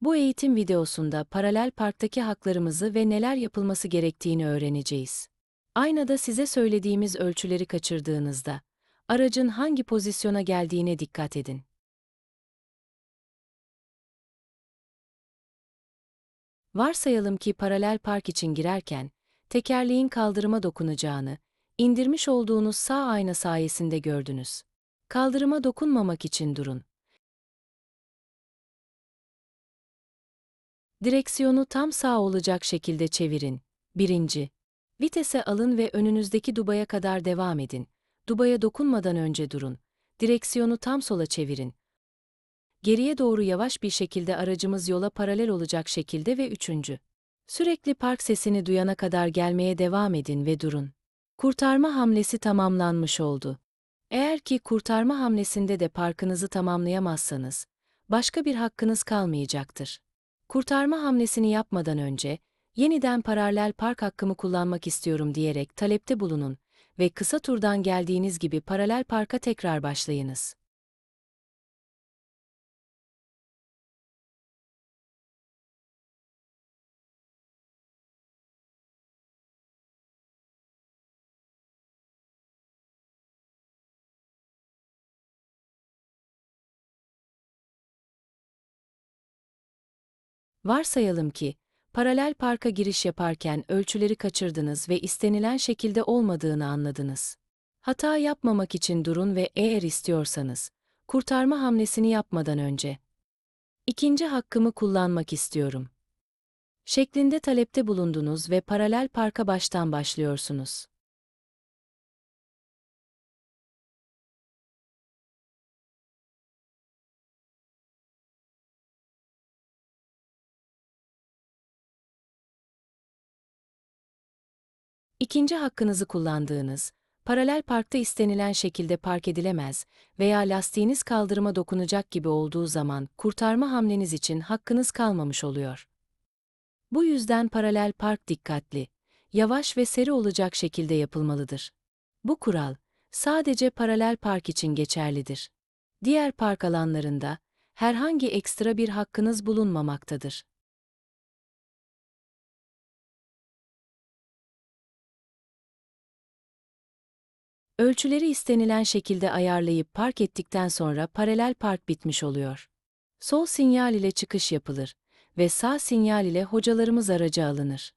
Bu eğitim videosunda paralel parktaki haklarımızı ve neler yapılması gerektiğini öğreneceğiz. Aynada size söylediğimiz ölçüleri kaçırdığınızda, aracın hangi pozisyona geldiğine dikkat edin. Varsayalım ki paralel park için girerken, tekerleğin kaldırıma dokunacağını, indirmiş olduğunuz sağ ayna sayesinde gördünüz. Kaldırıma dokunmamak için durun. Direksiyonu tam sağ olacak şekilde çevirin. Birinci. Vitese alın ve önünüzdeki dubaya kadar devam edin. Dubaya dokunmadan önce durun. Direksiyonu tam sola çevirin. Geriye doğru yavaş bir şekilde aracımız yola paralel olacak şekilde ve üçüncü. Sürekli park sesini duyana kadar gelmeye devam edin ve durun. Kurtarma hamlesi tamamlanmış oldu. Eğer ki kurtarma hamlesinde de parkınızı tamamlayamazsanız, başka bir hakkınız kalmayacaktır. Kurtarma hamlesini yapmadan önce, yeniden paralel park hakkımı kullanmak istiyorum diyerek talepte bulunun ve kısa turdan geldiğiniz gibi paralel parka tekrar başlayınız. Varsayalım ki, paralel parka giriş yaparken ölçüleri kaçırdınız ve istenilen şekilde olmadığını anladınız. Hata yapmamak için durun ve eğer istiyorsanız, kurtarma hamlesini yapmadan önce, ikinci hakkımı kullanmak istiyorum. Şeklinde talepte bulundunuz ve paralel parka baştan başlıyorsunuz. İkinci hakkınızı kullandığınız, paralel parkta istenilen şekilde park edilemez veya lastiğiniz kaldırıma dokunacak gibi olduğu zaman kurtarma hamleniz için hakkınız kalmamış oluyor. Bu yüzden paralel park dikkatli, yavaş ve seri olacak şekilde yapılmalıdır. Bu kural sadece paralel park için geçerlidir. Diğer park alanlarında herhangi ekstra bir hakkınız bulunmamaktadır. Ölçüleri istenilen şekilde ayarlayıp park ettikten sonra paralel park bitmiş oluyor. Sol sinyal ile çıkış yapılır ve sağ sinyal ile hocalarımız araca alınır.